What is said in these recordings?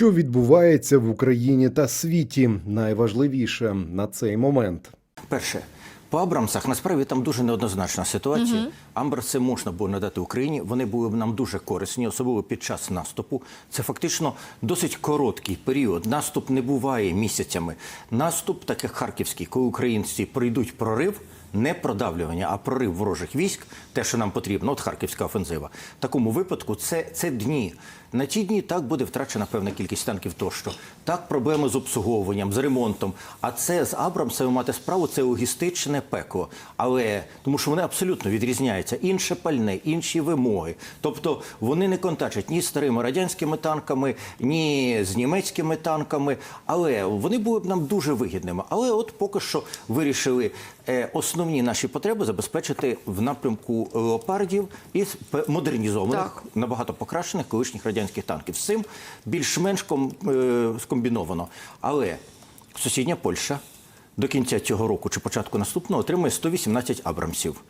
Що відбувається в Україні та світі? Найважливіше на цей момент. Перше, по Абрамсах насправді там дуже неоднозначна ситуація. Амбраси можна було надати Україні. Вони були б нам дуже корисні, особливо під час наступу. Це фактично досить короткий період. Наступ не буває місяцями. Наступ, так як харківський, коли українці пройдуть прорив. Не продавлювання, а прорив ворожих військ, те, що нам потрібно, от харківська офензива. В такому випадку це, це дні. На ті дні так буде втрачена певна кількість танків тощо. Так, проблеми з обслуговуванням, з ремонтом. А це з Абрамсами мати справу це логістичне пекло. Але тому що вони абсолютно відрізняються. Інше пальне, інші вимоги. Тобто вони не контачать ні з старими радянськими танками, ні з німецькими танками. Але вони були б нам дуже вигідними. Але от поки що вирішили е, основні наші потреби забезпечити в напрямку леопардів і модернізованих Так. набагато покращених колишніх радянських танків. З цим більш-менш е, скомбіновано. Але сусідня Польща до кінця цього року чи початку наступного отримує 118 абрамсів.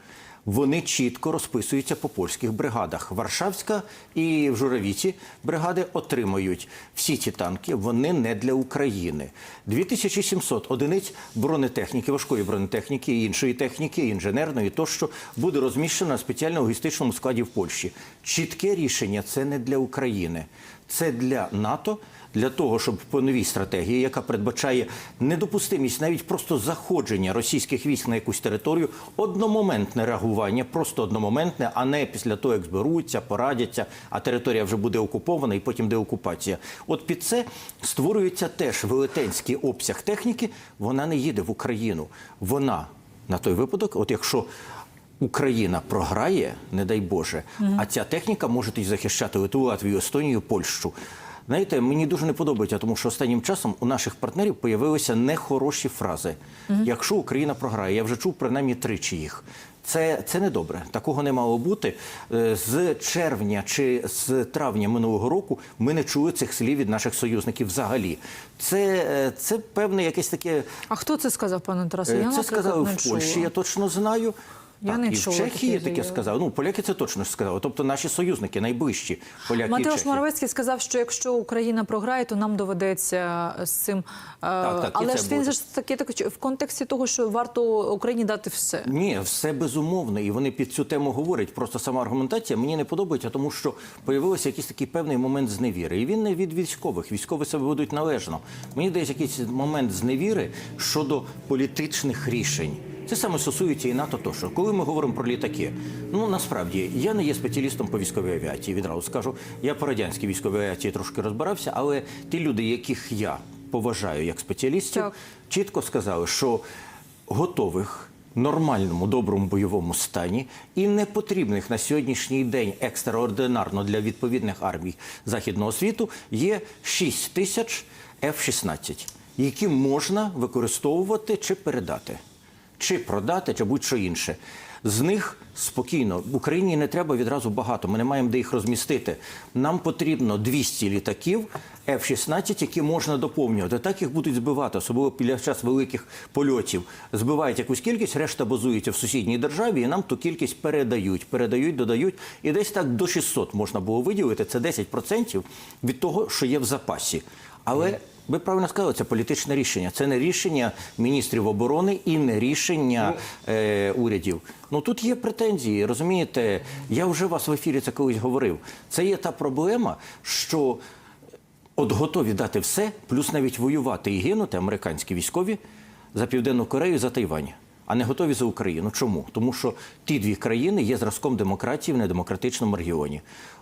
Вони чітко розписуються по польських бригадах. Варшавська і в Журавіці бригади отримають всі ці танки. Вони не для України. 2700 одиниць бронетехніки, важкої бронетехніки, іншої техніки, інженерної тощо буде розміщено на спеціальному логістичному складі в Польщі. Чітке рішення це не для України, це для НАТО. Для того, щоб по новій стратегії, яка передбачає недопустимість навіть просто заходження російських військ на якусь територію, одномоментне реагування, просто одномоментне, а не після того, як зберуться, порадяться, а територія вже буде окупована і потім деокупація. От під це створюється теж велетенський обсяг техніки. Вона не їде в Україну. Вона на той випадок, от якщо Україна програє, не дай Боже, а ця техніка може і захищати Литву, Латвію, Естонію, Польщу. Знаєте, мені дуже не подобається, тому що останнім часом у наших партнерів появилися нехороші фрази. Якщо Україна програє, я вже чув принаймні тричі їх. Це, це не добре. Такого не мало бути. Е, З червня чи з травня минулого року ми не чули цих слів від наших союзників взагалі. Це, е, це певне якесь таке. А хто це сказав, пане Тарасе? Е, Я, Це сказали в Польщі, я точно знаю. Я так, не і в чула Чехії таких таке сказали. Ну, поляки це точно сказали. Тобто наші союзники найближчі поляки чехи. Моровецький сказав, що якщо Україна програє, то нам доведеться з цим. е, так, Але ж він буде. ж таки так в контексті того, що варто Україні дати все. Ні, все безумовно, і вони під цю тему говорять. Просто сама аргументація мені не подобається, тому що появився якийсь такий певний момент зневіри. І він не від військових. Військові себе ведуть належно. Мені здається, якийсь момент зневіри щодо політичних рішень. Це саме стосується і НАТО. То що коли ми говоримо про літаки, ну насправді я не є спеціалістом по військовій авіації. Відразу скажу, я по радянській військовій авіації трошки розбирався, але ті люди, яких я поважаю як спеціалістів, Так. чітко сказали, що готових нормальному доброму бойовому стані і не потрібних на сьогоднішній день екстраординарно для відповідних армій західного світу є 6 тисяч F-16, які можна використовувати чи передати, чи продати, чи будь-що інше. З них спокійно в Україні не треба відразу багато. Ми не маємо де їх розмістити. Нам потрібно 200 літаків F-16, які можна доповнювати. Так їх будуть збивати, особливо під час великих польотів. Збивають якусь кількість, решта базується в сусідній державі, і нам ту кількість передають, передають, додають. І десь так до 600 можна було виділити. Це 10% від того, що є в запасі. Але ви правильно сказали, це політичне рішення. Це не рішення міністрів оборони і не рішення е, урядів. Ну тут є претензії. Розумієте, я вже вас в ефірі це колись говорив. Це є та проблема, що от готові дати все, плюс навіть воювати і гинути американські військові за Південну Корею за Тайвань. А не готові за Україну. Чому? Тому що ті дві країни є зразком демократії в недемократичному регіоні.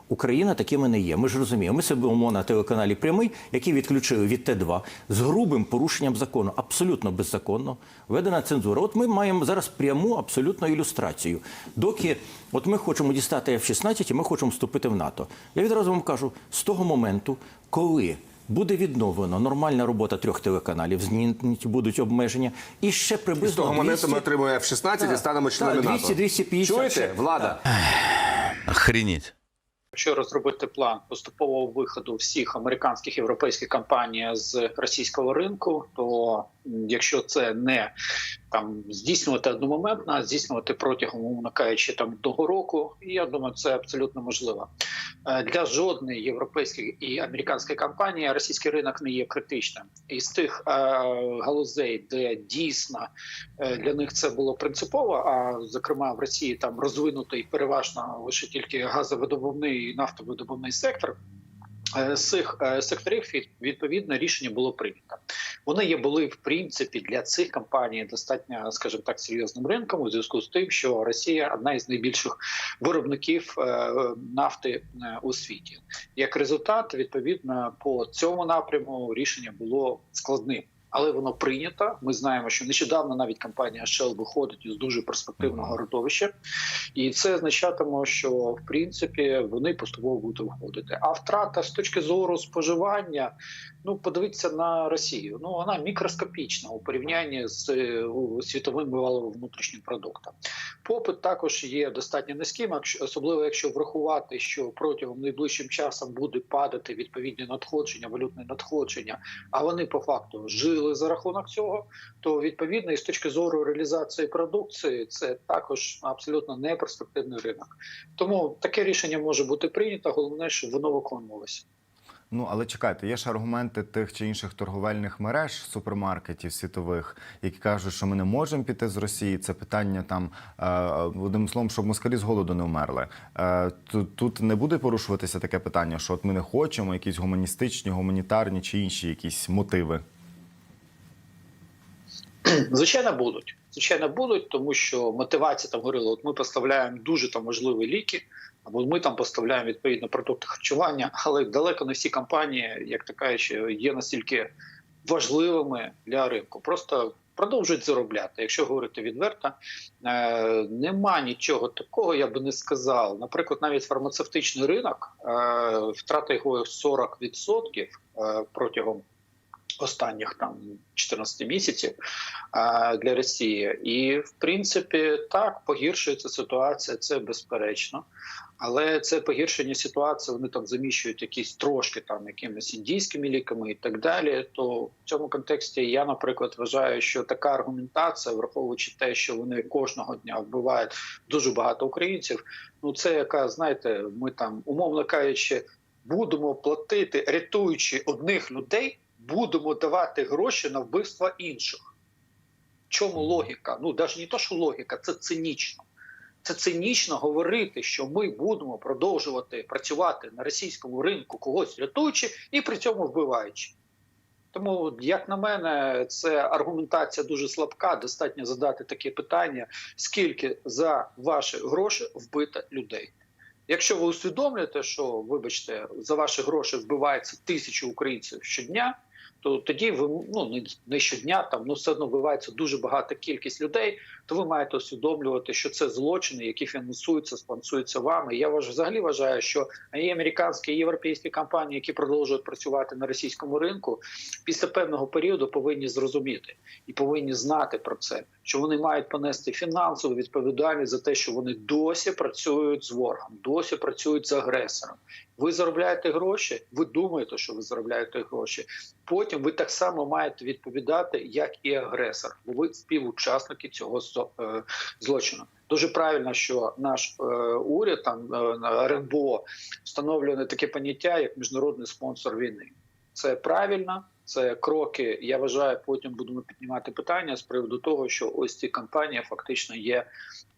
Україна такими не є. Ми ж розуміємо. Ми себе на телеканалі прямий, який відключили від Т2 з грубим порушенням закону, абсолютно беззаконно, введена цензура. От ми маємо зараз пряму абсолютно ілюстрацію. Доки от ми хочемо дістати F-16 і ми хочемо вступити в НАТО. Я відразу вам кажу, з того моменту, коли буде відновлено нормальна робота трьох телеканалів, зняті будуть обмеження, і ще З приблизно того моменту 200 ми отримуємо F-16 і станемо членами НАТО. 200-250 Чуєте, ще. влада? Охренеть. Якщо розробити план поступового виходу всіх американських європейських компаній з російського ринку, то якщо це не там здійснювати одномоментно, а здійснювати протягом, умовно кажучи, там одного року. І я думаю, це абсолютно можливо. Е, Для жодної європейської і американської компанії російський ринок не є критичним. І з тих е, галузей, де дійсно е, для них це було принципово, а зокрема в Росії там розвинутий переважно лише тільки газовидобувний і нафтовидобувний сектор. Е, цих секторів від- відповідно рішення було прийнято. Вони є були в принципі для цих компаній достатньо, скажімо так, серйозним ринком у зв'язку з тим, що Росія одна із найбільших виробників е, нафти е, у світі. Як результат, відповідно, по цьому напряму рішення було складним. Але воно прийнято. Ми знаємо, що нещодавно навіть компанія Shell виходить із дуже перспективного родовища, і це означатиме, що в принципі вони поступово будуть виходити. А втрата з точки зору споживання, ну подивіться на Росію. Ну вона мікроскопічна у порівнянні з е, світовим валовим внутрішнім продуктом. Попит також є достатньо низьким, особливо якщо врахувати, що протягом найближчим часом буде падати відповідні надходження, валютне надходження, а вони по факту жили за рахунок цього, то відповідно і з точки зору реалізації продукції це також абсолютно неперспективний ринок. Тому таке рішення може бути прийнято. Головне, щоб воно виконувалося. Ну але чекайте, є ж аргументи тих чи інших торговельних мереж супермаркетів світових, які кажуть, що ми не можемо піти з Росії. Це питання там е, одним словом, щоб москалі з голоду не вмерли. Е, Тут, тут не буде порушуватися таке питання, що от ми не хочемо якісь гуманістичні, гуманітарні чи інші якісь мотиви. Звичайно, будуть. Звичайно, будуть, тому що мотивація там говорила: от ми поставляємо дуже там важливі ліки, або ми там поставляємо відповідно продукти харчування, але далеко не всі компанії, як кажучи, є настільки важливими для ринку. Просто продовжують заробляти. Якщо говорити відверто, е, нема нічого такого, я би не сказав. Наприклад, навіть фармацевтичний ринок, е, втрата його 40% е, протягом останніх там 14 місяців для Росії. І в принципі так погіршується ситуація, це безперечно. Але це погіршення ситуації вони там заміщують якісь трошки там якимись індійськими ліками і так далі. То в цьому контексті я, наприклад, вважаю, що така аргументація, враховуючи те, що вони кожного дня вбивають дуже багато українців. Ну це яка знаєте, ми там умовно кажучи, будемо платити, рятуючи одних людей, будемо давати гроші на вбивство інших. Чому логіка? Ну навіть не то, що логіка, це цинічно. Це цинічно говорити, що ми будемо продовжувати працювати на російському ринку когось рятуючи і при цьому вбиваючи. Тому, як на мене, це аргументація дуже слабка. Достатньо задати таке питання: скільки за ваші гроші вбито людей? Якщо ви усвідомлюєте, що, вибачте, за ваші гроші вбивається тисячі українців щодня, то тоді ви ну не, щодня, там ну все одно вбивається дуже багата кількість людей. То ви маєте усвідомлювати, що це злочини, які фінансуються, спонсуються вами. Я важ, взагалі вважаю, що і американські і європейські компанії, які продовжують працювати на російському ринку, після певного періоду повинні зрозуміти і повинні знати про це, що вони мають понести фінансову відповідальність за те, що вони досі працюють з ворогом, досі працюють з агресором. Ви заробляєте гроші, ви думаєте, що ви заробляєте гроші. Потім ви так само маєте відповідати, як і агресор, бо ви співучасники цього е, злочину. Дуже правильно, що наш е, уряд там е, РНБО встановлює таке поняття як міжнародний спонсор війни. Це правильно. Це кроки. Я вважаю, потім будемо піднімати питання з приводу того, що ось ці компанії фактично є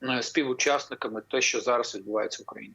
е, співучасниками те, що зараз відбувається в Україні.